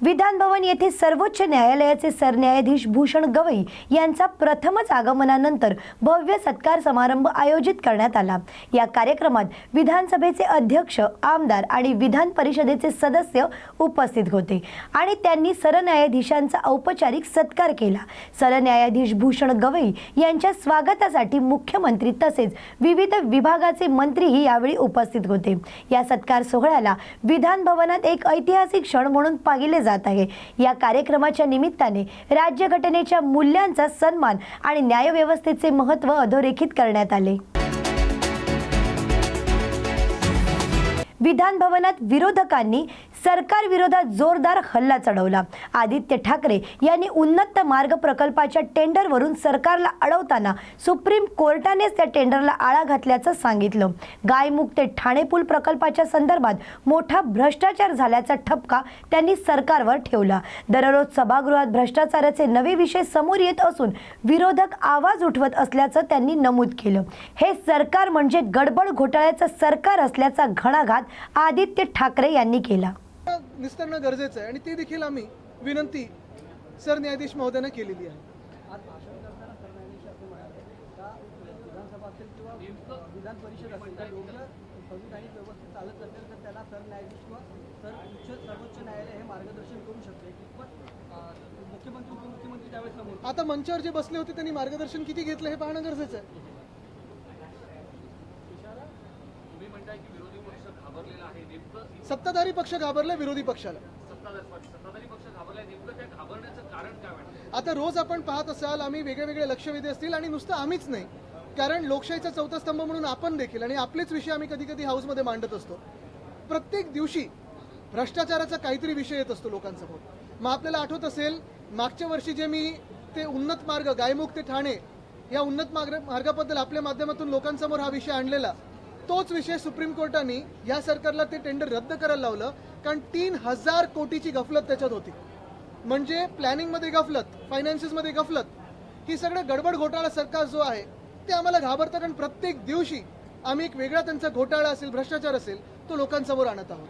विधान भवन येथे सर्वोच्च न्यायालयाचे सरन्यायाधीश भूषण गवई यांचा प्रथमच आगमनानंतर भव्य सत्कार समारंभ आयोजित करण्यात आला. या कार्यक्रमात विधानसभेचे अध्यक्ष आमदार आणि विधान परिषदेचे सदस्य उपस्थित होते आणि त्यांनी सरन्यायाधीशांचा औपचारिक सत्कार केला. सरन्यायाधीश भूषण गवई यांच्या स्वागतासाठी मुख्यमंत्री तसेच विविध विभागाचे मंत्रीही यावेळी उपस्थित होते. या सत्कार सोहळ्याला विधान भवनात एक ऐतिहासिक क्षण म्हणून पाहिले जात आहे. या कार्यक्रमाच्या निमित्ताने राज्यघटनेच्या मूल्यांचा सन्मान आणि न्यायव्यवस्थेचे महत्त्व अधोरेखित करण्यात आले. विधान भवनात विरोधकांनी सरकार विरोधात जोरदार हल्ला चढवला. आदित्य ठाकरे यांनी उन्नत मार्ग प्रकल्पाच्या टेंडरवरून सरकारला अडवताना सुप्रीम कोर्टानेच त्या टेंडरला आळा घातल्याचं सांगितलं. गायमुख ते ठाणे पूल प्रकल्पाच्या संदर्भात मोठा भ्रष्टाचार झाल्याचा ठपका त्यांनी सरकारवर ठेवला. दररोज सभागृहात भ्रष्टाचाराचे नवे विषय समोर येत असून विरोधक आवाज उठवत असल्याचं त्यांनी नमूद केलं. हे सरकार म्हणजे गडबड घोटाळ्याचं सरकार असल्याचा घणाघात आदित्य ठाकरे यांनी केला. निस्तरणं गरजेचं आहे. आणि ती देखील आम्ही विनंती सरन्यायाधीश महोदयानं केलेली आहे. हे आता मंचावर जे बसले होते त्यांनी मार्गदर्शन किती घेतलं हे पाहणं गरजेचं आहे तुम्ही म्हणताय की विरोधी पक्ष घाबरलेला आहे नेमकं सत्ताधारी पक्ष घाबरले विरोधी पक्षाला. आता रोज आपण पाहत असाल आम्ही वेगळे वेगळे लक्षवेधी असतील आणि नुसतं आम्हीच नाही. कारण लोकशाहीचा चौथा स्तंभ म्हणून आपण देखील आणि आपलेच विषय आम्ही कधी कधी हाऊसमध्ये मांडत असतो. प्रत्येक दिवशी भ्रष्टाचाराचा काहीतरी विषय येत असतो लोकांसमोर. मग आपल्याला आठवत असेल मागच्या वर्षी जे मी ते उन्नत मार्ग गायमुख ते ठाणे या उन्नत मार्ग मार्गाबद्दल आपल्या माध्यमातून लोकांसमोर हा विषय आणलेला. तोच विषय सुप्रीम कोर्टाने या सरकारला ते टेंडर रद्द करायला लावलं कारण तीन हजार कोटीची गफलत त्याच्यात होती. म्हणजे प्लॅनिंगमध्ये गफलत फायनान्सेसमध्ये गफलत ही सगळं गडबड घोटाळा सरकार जो आहे ते आम्हाला घाबरतं कारण प्रत्येक दिवशी आम्ही एक वेगळा त्यांचा घोटाळा असेल भ्रष्टाचार असेल तो लोकांसमोर आणत आहोत.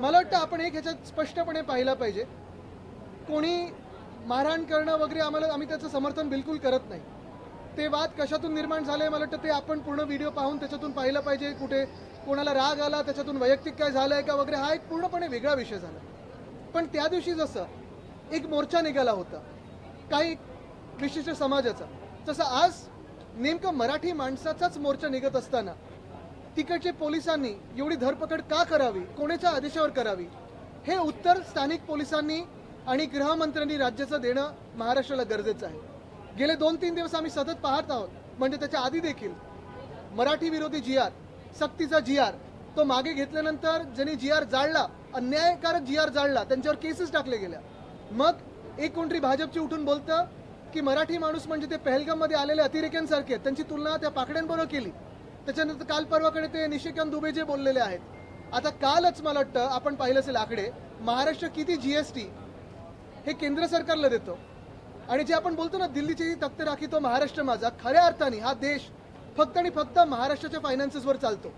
मला वाटतं आपण एक ह्याच्यात स्पष्टपणे पाहिलं पाहिजे कोणी मारहाण करणं वगैरे आम्हाला आम्ही त्याचं समर्थन बिलकुल करत नाही. ते वाद कशातून निर्माण झाले मला वाटतं ते आपण पूर्ण व्हिडिओ पाहून त्याच्यातून पाहिलं पाहिजे कुठे कोणाला राग आला त्याच्यातून वैयक्तिक काय झालंय का वगैरे हा एक पूर्णपणे वेगळा विषय झाला. पण त्या दिवशी जसं एक मोर्चा निघाला होता काही विशिष्ट समाजाचा तसं आज नेमकं मराठी माणसाचाच मोर्चा निघत असताना तिकडचे पोलिसांनी एवढी धरपकड का करावी कोणाच्या आदेशावर करावी हे उत्तर स्थानिक पोलिसांनी आणि गृहमंत्र्यांनी राज्याचं देणं महाराष्ट्राला गरजेचं आहे. गेले दोन तीन दिवस आम्ही सतत पाहत आहोत म्हणजे त्याच्या आधी देखील मराठी विरोधी जी आर सक्तीचा जी आर तो मागे घेतल्यानंतर ज्यांनी जी आर जाळला अन्यायकारक जी आर जाळला त्यांच्यावर केसेस टाकले गेल्या. मग एक कोणतरी भाजपची उठून बोलतं की मराठी माणूस म्हणजे ते पहलगाममध्ये आलेले अतिरेक्यांसारखे आहेत त्यांची तुलना त्या पाकड्यांबरोबर केली. त्याच्यानंतर काल परवाकडे ते निशिकांत दुबे जे बोललेले आहेत. आता कालच मला वाटतं आपण पाहिलं असेल आकडे महाराष्ट्र किती जीएसटी हे केंद्र सरकारला देतो. आणि जे आपण बोलतो ना दिल्लीची तख्त राखी तो महाराष्ट्र माझा खऱ्या अर्थाने हा देश फक्त आणि फक्त महाराष्ट्राच्या फायनान्सेसवर चालतो.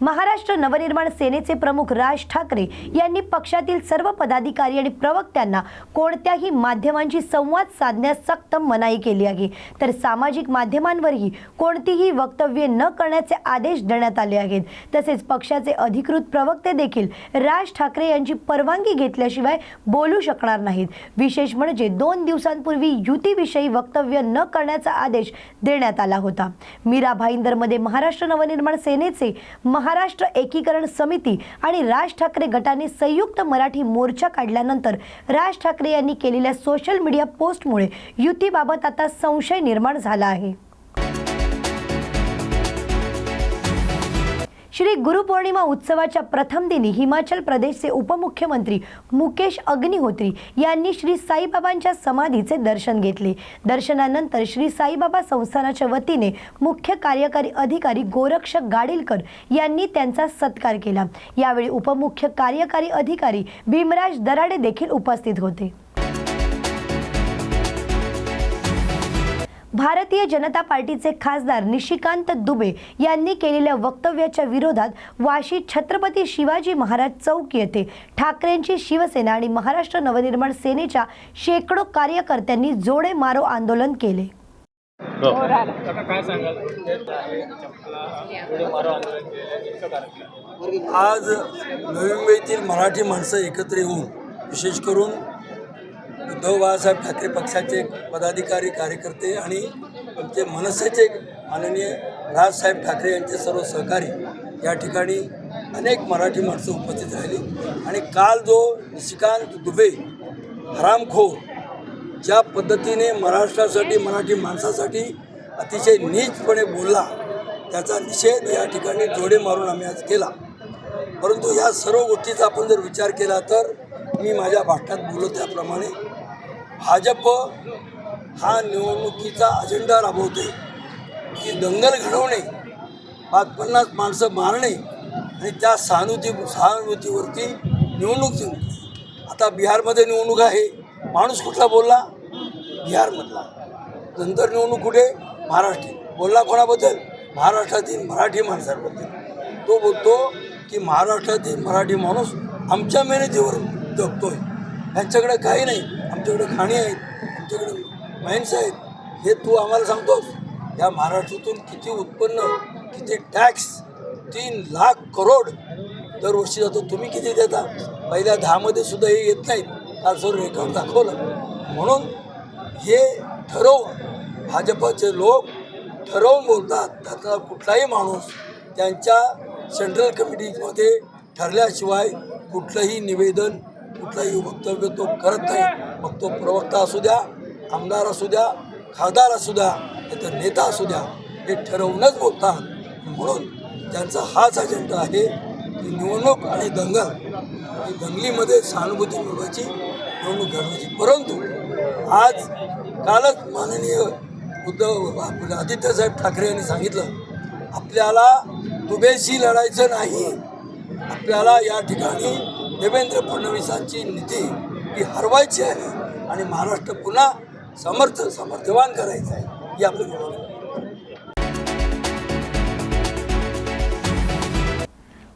महाराष्ट्र नवनिर्माण सेनेचे प्रमुख राज ठाकरे यांनी पक्षातील सर्व पदाधिकारी आणि प्रवक्त्यांना कोणत्याही माध्यमांशी संवाद साधण्यास सक्त मनाई केली आहे. तर सामाजिक माध्यमांवरही कोणतीही वक्तव्ये न करण्याचे आदेश देण्यात आले आहेत. तसेच पक्षाचे अधिकृत प्रवक्ते देखील राज ठाकरे यांची परवानगी घेतल्याशिवाय बोलू शकणार नाहीत. विशेष म्हणजे दोन दिवसांपूर्वी युतीविषयी वक्तव्य न करण्याचा आदेश देण्यात आला होता. मीरा भाईंदरमध्ये महाराष्ट्र नवनिर्माण सेनेचे महा महाराष्ट्र एकीकरण समिती आणि राज ठाकरे गटाने संयुक्त मराठी मोर्चा काढल्यानंतर राज ठाकरे यांनी केलेल्या सोशल मीडिया पोस्टमुळे युतीबाबत आता संशय निर्माण झाला आहे. श्री गुरुपौर्णिमा उत्सवाच्या प्रथम दिनी हिमाचल प्रदेशचे उपमुख्यमंत्री मुकेश अग्निहोत्री यांनी श्री साईबाबांच्या समाधीचे दर्शन घेतले. दर्शनानंतर श्री साईबाबा संस्थानाच्या वतीने मुख्य कार्यकारी अधिकारी गोरक्षक गाडीलकर यांनी त्यांचा सत्कार केला. यावेळी उपमुख्य कार्यकारी अधिकारी भीमराज दराडे देखील उपस्थित होते. भारतीय जनता पार्टीचे खासदार निशिकांत दुबे यांनी केलेल्या वक्तव्याच्या विरोधात वाशी छत्रपती शिवाजी महाराज चौक येथे ठाकरेंची शिवसेना आणि महाराष्ट्र नवनिर्माण सेनेच्या शेकडो कार्यकर्त्यांनी जोडे मारो आंदोलन केले. आज नवी मुंबईतील मराठी माणसं एकत्र येऊन विशेष करून उद्धव बाळासाहेब ठाकरे पक्षाचे पदाधिकारी कार्यकर्ते आणि आमचे मनसेचे माननीय राजसाहेब ठाकरे यांचे सर्व सहकारी या ठिकाणी अनेक मराठी माणसं उपस्थित राहिली. आणि काल जो निशिकांत दुबे हरामखोर ज्या पद्धतीने महाराष्ट्रासाठी मराठी माणसासाठी अतिशय नीचपणे बोलला त्याचा निषेध या ठिकाणी जोडे मारून आम्ही आज केला. परंतु या सर्व गोष्टीचा आपण जर विचार केला तर मी माझ्या भाषणात बोललो त्याप्रमाणे भाजप हा निवडणुकीचा अजेंडा राबवते की दंगल घडवणे पाच पन्नास माणसं मारणे आणि त्या सहानुभूती सहानुभूतीवरती निवडणूक जिंकणे. आता बिहारमध्ये निवडणूक आहे. माणूस कुठला बोलला? बिहारमधला. नंतर निवडणूक कुठे? महाराष्ट्र बोलला कोणाबद्दल? महाराष्ट्रातील मराठी माणसांबद्दल. तो बोलतो की महाराष्ट्रातील मराठी माणूस आमच्या मेहनतीवर जगतोय. यांच्याकडे काही नाही. आमच्याकडे खाणी आहेत आमच्याकडे माइन्स आहेत हे तू आम्हाला सांगतोस. या महाराष्ट्रातून किती उत्पन्न किती टॅक्स तीन लाख करोड दरवर्षी जातो तुम्ही किती देता? पहिल्या दहामध्ये सुद्धा हे येत नाहीत. काल सर रेकॉर्ड दाखवलं. म्हणून हे ठरवून भाजपचे लोक ठरवून बोलतात त्यातला कुठलाही माणूस त्यांच्या सेंट्रल कमिटीमध्ये ठरल्याशिवाय कुठलंही निवेदन कुठलंही वक्तव्य तो करत नाही मग तो प्रवक्ता असू द्या आमदार असू द्या खासदार असू द्या त्याचा नेता असू द्या हे ठरवूनच बोलतात. म्हणून त्यांचा हाच अजेंडा आहे की निवडणूक आणि दंगल ही दंगलीमध्ये सहानुभूती मिळवायची निवडणूक घडवायची परंतु आज कालच माननीय उद्धव आपले आदित्यसाहेब ठाकरे यांनी सांगितलं आपल्याला दुबेशी लढायचं नाही. आपल्याला या ठिकाणी देवेंद्र फडणवीसांची नीती ही हरवायची आहे आणि महाराष्ट्र पुन्हा समर्थ समर्थवान करायचं आहे ही आपली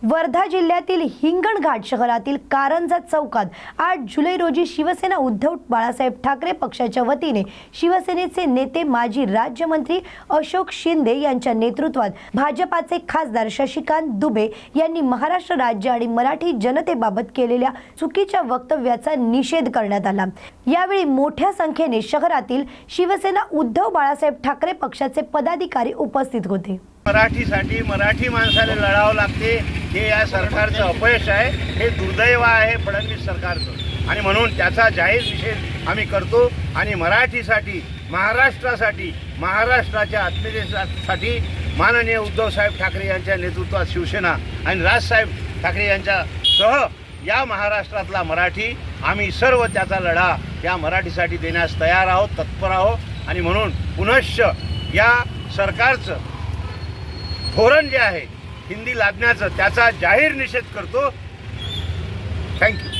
वर्धा जिल्ह्यातील हिंगणघाट शहरातील कारंजा चौकात आठ जुलै रोजी शिवसेना उद्धव बाळासाहेब ठाकरे पक्षाच्या वतीने शिवसेनेचे नेते माजी राज्यमंत्री अशोक शिंदे यांच्या नेतृत्वात भाजपाचे खासदार शशिकांत दुबे यांनी महाराष्ट्र राज्य आणि मराठी जनतेबाबत केलेल्या चुकीच्या वक्तव्याचा निषेध करण्यात आला. यावेळी मोठ्या संख्येने शहरातील शिवसेना उद्धव बाळासाहेब ठाकरे पक्षाचे पदाधिकारी उपस्थित होते. मराठीसाठी मराठी माणसाला लढावं लागते हे या सरकारचं अपयश आहे हे दुर्दैव आहे फडणवीस सरकारचं. आणि म्हणून त्याचा जाहीर निषेध आम्ही करतो आणि मराठीसाठी महाराष्ट्रासाठी महाराष्ट्राच्या आत्मीयतेसाठी माननीय उद्धवसाहेब ठाकरे यांच्या नेतृत्वात शिवसेना आणि राजसाहेब ठाकरे यांच्या सह या महाराष्ट्रातला मराठी आम्ही सर्व त्याचा लढा या मराठीसाठी देण्यास तयार आहोत तत्पर आहोत. आणि म्हणून पुनश्च या सरकारचं धोरण जे आहे हिंदी लादण्याचं त्याचा जाहीर निषेध करतो. थँक्यू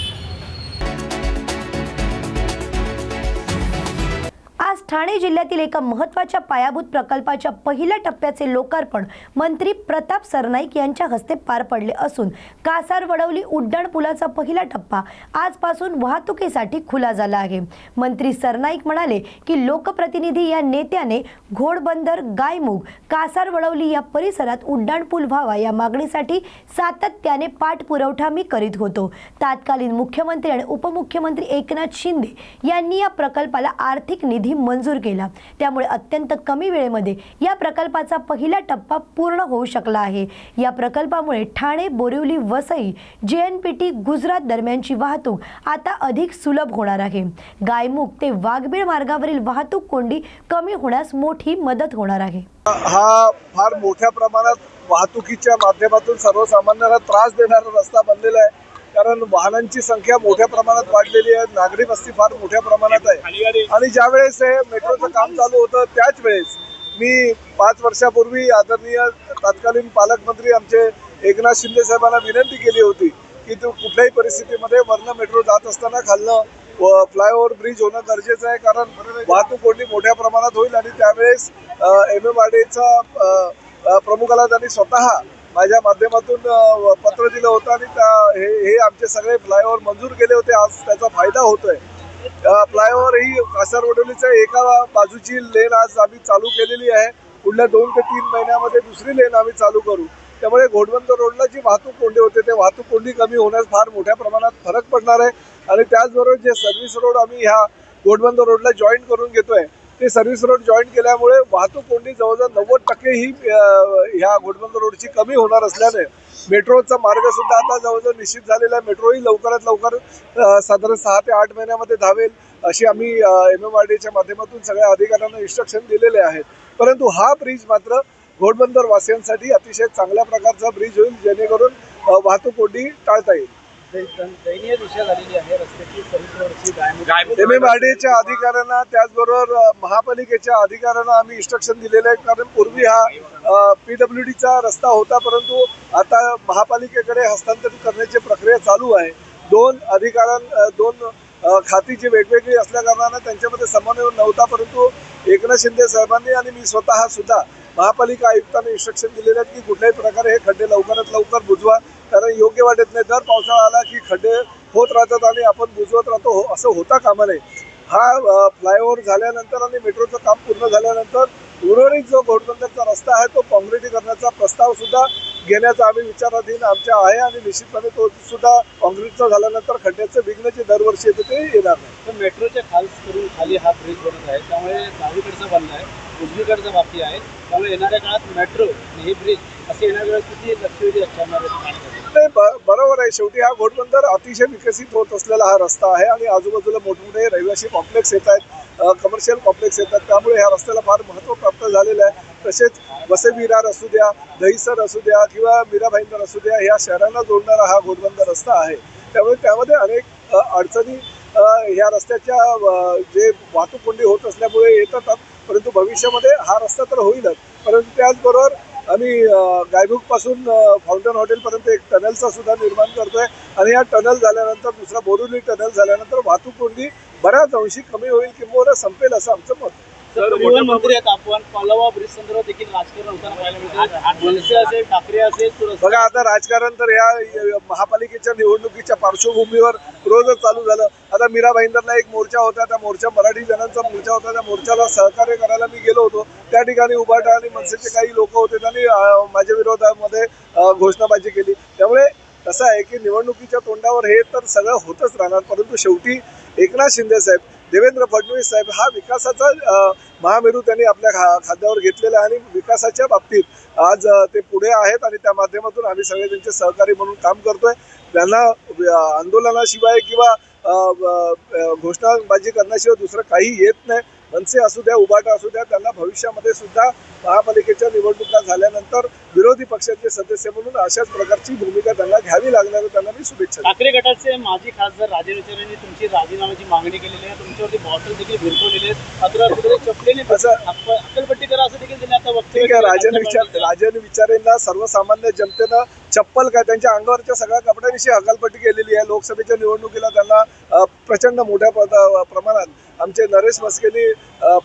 आज ठाणे जिल्ह्यातील एका महत्त्वाच्या पायाभूत प्रकल्पाच्या पहिल्या टप्प्याचे लोकार्पण मंत्री प्रताप सरनाईक यांच्या हस्ते पार पडले असून कासार वडवली उड्डाण पुलाचा पहिला टप्पा आजपासून वाहतुकीसाठी खुला झाला आहे. मंत्री सरनाईक म्हणाले की लोकप्रतिनिधी या नेत्याने घोडबंदर गायमुग कासार वडवली या परिसरात उड्डाण पूल व्हावा या मागणीसाठी सातत्याने पाठपुरवठा मी करीत होतो. तात्कालीन मुख्यमंत्री आणि उपमुख्यमंत्री एकनाथ शिंदे यांनी या प्रकल्पाला आर्थिक निधी मंजूर केला. त्यामुळे अत्यंत कमी वेळेमध्ये या प्रकल्पाचा पहिला टप्पा पूर्ण होऊ शकला आहे. या प्रकल्पामुळे Thane Borivali Vasai J N P T Gujarat दरम्यानची वाहतूक आता अधिक सुलभ होणार आहे. गायमुख ते वाघबीळ मार्गावरील वाहतूक कोंडी कमी होण्यास मोठी मदत होणार आहे. हा फार मोठ्या प्रमाणात वाहतुकीच्या माध्यमातून सर्वसामान्यांना त्रास देणारा रस्ता बनलेला आहे. कारण वाहनांची संख्या मोठ्या प्रमाणात वाढलेली आहे. नागरी वस्ती फार मोठ्या प्रमाणात आहे. आणि ज्या वेळेस हे मेट्रोचं काम चालू होतं त्याच वेळेस मी पाच वर्षापूर्वी आदरणीय तत्कालीन पालकमंत्री आमचे एकनाथ शिंदे साहेबांना विनंती केली होती की तू कुठल्याही परिस्थितीमध्ये वरनं मेट्रो जात असताना खालनं फ्लायओव्हर ब्रिज होणं गरजेचं आहे. कारण वाहतूक कोंडी मोठ्या प्रमाणात होईल आणि त्यावेळेस एम एम आर डीचा प्रमुखाला त्यांनी स्वतः माझ्या माध्यमातून पत्र दिलं होतं आणि त्या हे हे आमचे सगळे फ्लायओव्हर मंजूर केले होते. आज त्याचा फायदा होतोय. फ्लायओव्हर ही कासारवडोलीच्या एका बाजूची लेन आज आम्ही चालू केलेली आहे. पुढल्या दोन ते तीन महिन्यामध्ये दुसरी लेन आम्ही चालू करू. त्यामुळे घोडबंद रोडला जी वाहतूक कोंडी होते ते वाहतूक कोंडी कमी होण्यास फार मोठ्या प्रमाणात फरक पडणार आहे. आणि त्याचबरोबर जे सर्व्हिस रोड आम्ही ह्या घोडबंद रोडला जॉईन करून घेतोय ते सर्व्हिस रोड जॉईन केल्यामुळे वाहतूक कोंडी जवळजवळ नव्वद टक्के ही ह्या घोटबंदर रोडची कमी होणार असल्याने मेट्रोचा मार्ग सुद्धा आता जवळजवळ निश्चित झालेला आहे. मेट्रोही लवकरात लवकर साधारण सहा ते आठ महिन्यामध्ये धावेल अशी आम्ही एम एम आर डीच्या माध्यमातून सगळ्या अधिकाऱ्यांना इन्स्ट्रक्शन दिलेले आहेत. परंतु हा ब्रिज मात्र घोडबंदर वासियांसाठी अतिशय चांगल्या प्रकारचा ब्रिज होईल जेणेकरून वाहतूक कोंडी टाळता येईल. दयनीय दिशा झालेली आहे. रस्त्याची सर्व्हिस रोडची एम एम आर डीच्या अधिकाऱ्यांना त्याचबरोबर महापालिकेच्या अधिकाऱ्यांना आम्ही इन्स्ट्रक्शन दिलेले आहे. कारण पूर्वी हा पी डब्ल्यू डीचा रस्ता होता परंतु आता महापालिकेकडे हस्तांतरित करण्याची प्रक्रिया चालू आहे. दोन अधिकाऱ्यां दोन खाती जी वेगवेगळी असल्या कारणानं त्यांच्यामध्ये समन्वय नव्हता परंतु एकनाथ शिंदे साहेबांनी आणि मी स्वतः सुद्धा महापालिका आयुक्तांना इन्स्ट्रक्शन दिलेले आहेत की कुठल्याही प्रकारे हे खड्डे लवकरात लवकर बुजवा. कारण योग्य वाटत नाही. दर पावसाळा आला की खड्डे होत राहतात आणि आपण बुजवत राहतो. हो असं होता कामा नये. हा फ्लायओव्हर झाल्यानंतर आणि मेट्रोचं काम पूर्ण झाल्यानंतर उर्वरित जो घोडबंदरचा रस्ता आहे तो काँक्रिटीकरणाचा प्रस्ताव सुद्धा घेण्याचा आम्ही विचाराधीन आमच्या आहे आणि निश्चितपणे तो सुद्धा काँक्रीटचा झाल्यानंतर खड्ड्याचं विघ्न जे दरवर्षी येते ते येणार नाही. तर मेट्रोच्या खाल करून खाली हा ब्रिज बनत आहे. त्यामुळे डावीकडचा बनला आहे उजवीकडचा बाकी आहे. त्यामुळे येणाऱ्या काळात मेट्रो हे ब्रिज असे येणाऱ्या वेळेस किती लक्षवेधी ब- बरोबर आहे. शेवटी हा घोडबंदर अतिशय विकसित होत असलेला हा रस्ता आहे आणि आजूबाजूला मोठमोठे रहिवासी कॉम्प्लेक्स येत आहेत. कमर्शियल कॉम्प्लेक्स येतात. त्यामुळे ह्या रस्त्याला फार महत्त्व प्राप्त झालेलं आहे. तसेच वसे विरार असू द्या दहीसर असू द्या किंवा मीराभाईंदर असू द्या ह्या शहरांना जोडणारा हा घोडबंद रस्ता आहे. त्यामुळे त्यामध्ये अनेक अडचणी ह्या रस्त्याच्या जे वाहतूक कोंडी होत असल्यामुळे येतात. परंतु भविष्यामध्ये हा रस्ता तर होईलच. परंतु त्याचबरोबर आम्ही गायबुकपासून फाउंटन हॉटेलपर्यंत एक टनलचा सुद्धा निर्माण करतोय. आणि या टनल झाल्यानंतर दुसरा बोरुली टनल झाल्यानंतर वाहतूक कोंडी बऱ्याच अंशी कमी होईल किंवा संपेल असं आमचं मत आहे. परिवहन मंत्री आहेत आपण पालवा ब्रिज संदर्भात देखील राजकारण होताना पाहायला मिळतं मनसे असेल ठाकरे असेल तर बघा आता राजकारण तर य- महापालिकेच्या निवडणुकीच्या पार्श्वभूमीवर रोजच चालू झालं. आता मीरा भाईंदरला एक मोर्चा होता त्या मोर्चा मराठी जणांचा मोर्चा होता. त्या मोर्चाला सहकार्य करायला मी गेलो होतो. त्या ठिकाणी उभाटा आणि मनसेचे काही लोक होते त्यांनी माझ्या विरोधामध्ये घोषणाबाजी केली. त्यामुळे कसं आहे की निवडणुकीच्या तोंडावर हे तर सगळं होतच राहणार परंतु शेवटी एकनाथ शिंदे साहेब देवेंद्र फडणवीस साहेब हा विकासाचा महामेरू त्यांनी आपल्या खा खाद्यावर घेतलेला आहे आणि विकासाच्या बाबतीत आज ते पुढे आहेत आणि त्या माध्यमातून आम्ही सगळे त्यांचे सहकारी म्हणून काम करतोय. त्यांना आंदोलनाशिवाय किंवा घोषणाबाजी करण्याशिवाय दुसरं काही येत नाही. मनसे असू द्या उबाटा असू द्या त्यांना भविष्यामध्ये सुद्धा महापालिकेच्या निवडणुका झाल्यानंतर विरोधी पक्षाचे सदस्य म्हणून अशाच प्रकारची भूमिका त्यांना घ्यावी लागणार आहे. त्यांना मी शुभेच्छा. ठाकरे गटाचे माजी खासदार राजे विचार यांनी तुमची राजीनाम्याची मागणी केलेली आहे तुमच्यावरती बॉटल देखील भिरकवलेले कुठेतरी चपलेने असं- अक्क- अक्कलपट्टी करा असं देखील त्यांनी आता वक्तव्य ठीक आहे केलं. राजन विचार राजन विचारेंना सर्वसामान्य जनतेनं चप्पल काय त्यांच्या अंगावरच्या सगळ्या कपड्यांविषयी हकालपट्टी केलेली आहे. लोकसभेच्या निवडणुकीला त्यांना प्रचंड मोठ्या प्रमाणात आमचे नरेश मस्केनी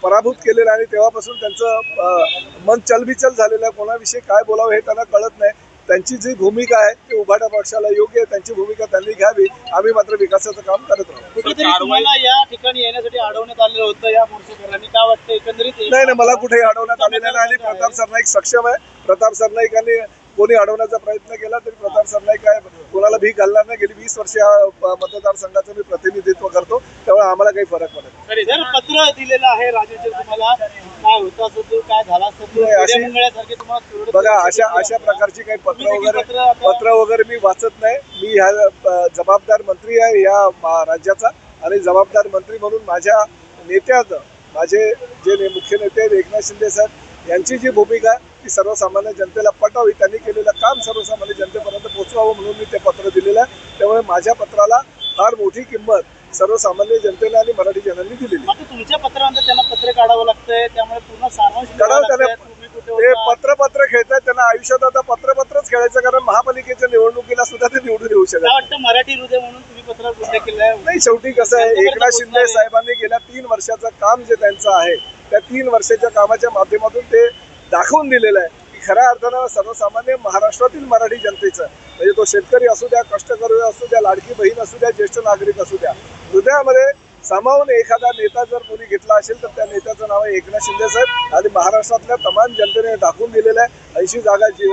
पराभूत केलेलं आहे आणि तेव्हापासून त्यांचं मन चलबिचल झालेलं आहे. कोणाविषयी काय बोलावं हे त्यांना कळत नाही. त्यांची जी भूमिका आहे ती उभाटा पक्षाला योग्य आहे. त्यांची भूमिका त्यांनी घ्यावी. आम्ही मात्र विकासाचं काम करत राहू. या ठिकाणी येण्यासाठी अडवण्यात आलेलं होतं या मोर्चेकरांनी काय वाटतं एकंदरीत नाही नाही मला कुठेही अडवण्यात आलेलं नाही. आणि प्रताप सरनाईक सक्षम आहे. प्रताप सरनाईकांनी कोणी अडवण्याचा प्रयत्न केला तरी प्रताप सरनाईक काय कोणाला भीक घालणार नाही. गेली वीस वर्ष या मतदारसंघाचं मी प्रतिनिधित्व करतो. त्यामुळे आम्हाला काही फरक पडत नाही. पत्र दिलेलं आहे राजेंद्र तुम्हाला काय होतं काय झाला नाही, बघा अशा अशा प्रकारची काही पत्र वगैरे पत्र वगैरे मी वाचत नाही. मी ह्या जबाबदार मंत्री आहे या राज्याचा. आणि जबाबदार मंत्री म्हणून माझ्या नेत्याचं माझे जे मुख्य नेते एकनाथ शिंदे साहेब यांची जी भूमिका आहे ती सर्वसामान्य जनतेला पटावी त्यांनी केलेलं काम सर्वसामान्य जनतेपर्यंत पोहोचवावं म्हणून मी ते पत्र दिलेलं आहे. त्यामुळे माझ्या पत्राला फार मोठी किंमत सर्वसामान्य जनतेने आणि मराठी जनांनी दिलेली तुमच्या पत्रानंतर त्यांना पत्र काढावं लागतंय त्यामुळे पूर्ण सारांश ते? पत्र पत्र खेळतात त्यांना आयुष्यात आता पत्र पत्रच खेळायचं कारण महापालिकेच्या निवडणुकीला सुद्धा ते निवडून येऊ शकत मला नाही. वाटतं मराठी हृदय म्हणून तुम्ही केला आहे नाही शेवटी कसं आहे एकनाथ शिंदे साहेबांनी गेल्या तीन वर्षाचं काम जे त्यांचं आहे त्या तीन वर्षाच्या कामाच्या माध्यमातून ते दाखवून दिलेलं आहे. की खऱ्या अर्थानं सर्वसामान्य महाराष्ट्रातील मराठी जनतेचं म्हणजे तो शेतकरी असू द्या कष्टकरी असू द्या लाडकी बहीण असू द्या ज्येष्ठ नागरिक असू द्या हृदयामध्ये सामावून एखादा नेता जर कोणी घेतला असेल तर त्या नेत्याचं नाव आहे एकनाथ शिंदे साहेब. आणि महाराष्ट्रातल्या तमाम जनतेने दाखवून दिलेलं आहे ऐंशी जागा जी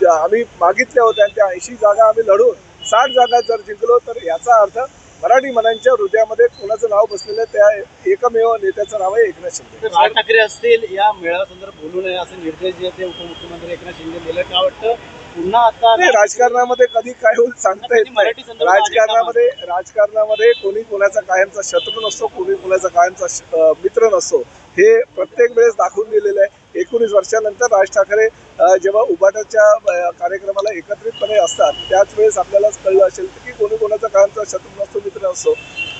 ज्या आम्ही मागितल्या होत्या आणि त्या ऐंशी जागा आम्ही लढून साठ जागा जर जिंकलो तर याचा अर्थ मराठी मनांच्या हृदयामध्ये कोणाचं नाव बसलेलं त्या एकमेव नेत्याचं नाव आहे एकनाथ शिंदे. राज ठाकरे असतील या मेळाव्यासंदर्भात बोलू नये असे निर्देश जे उपमुख्यमंत्री एकनाथ शिंदे. दिले काय वाटतं? पुन्हा आता नाही राजकारणामध्ये कधी काय होईल सांगता येत नाही. राजकारणामध्ये राजकारणामध्ये कोणी कोणाचा कायमचा शत्रू नसतो कोणी कोणाचा कायमचा श- अं, मित्र नसतो. हे प्रत्येक वेळेस दाखवून दिलेलं आहे. एकोणीस वर्षानंतर राज ठाकरे अं, जेव्हा उबाटाच्या अं, कार्यक्रमाला एकत्रितपणे असतात त्याच वेळेस आपल्यालाच कळलं असेल की कोणी कोणाचा कायमचा शत्रू नसतो मित्र नसतो.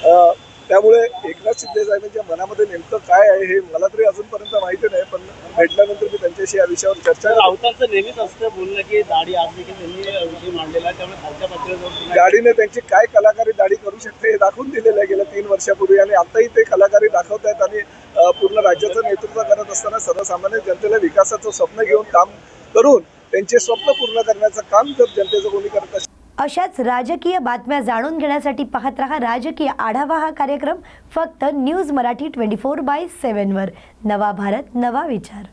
अं, त्यामुळे एकनाथ शिंदे साहेबांच्या मनामध्ये नेमकं काय आहे हे मला तरी अजूनपर्यंत माहिती नाही पण भेटल्यानंतर मी त्यांच्याशी या विषयावर चर्चा. राऊतांचं नेहमीच असतं बोलणं की दाढी आज देखील त्यांनी विषय मांडलेला आहे त्यामुळे खालच्या पातळीवर गाडीने त्यांची काय कलाकारी दाढी करू शकते हे दाखवून दिलेलं आहे गेल्या तीन वर्षापूर्वी आणि आताही ते कलाकारी दाखवत आहेत आणि पूर्ण राज्याचं नेतृत्व करत असताना सर्वसामान्य जनतेला विकासाचं स्वप्न घेऊन काम करून त्यांचे स्वप्न पूर्ण करण्याचं काम जर जनतेचं कोणी करत असेल अशाच राजकीय बातम्या जाणून घेण्यासाठी पाहत रहा राजकीय आढावा हा कार्यक्रम फक्त news Marathi twenty four by सेव्हनवर. नवा भारत नवा विचार.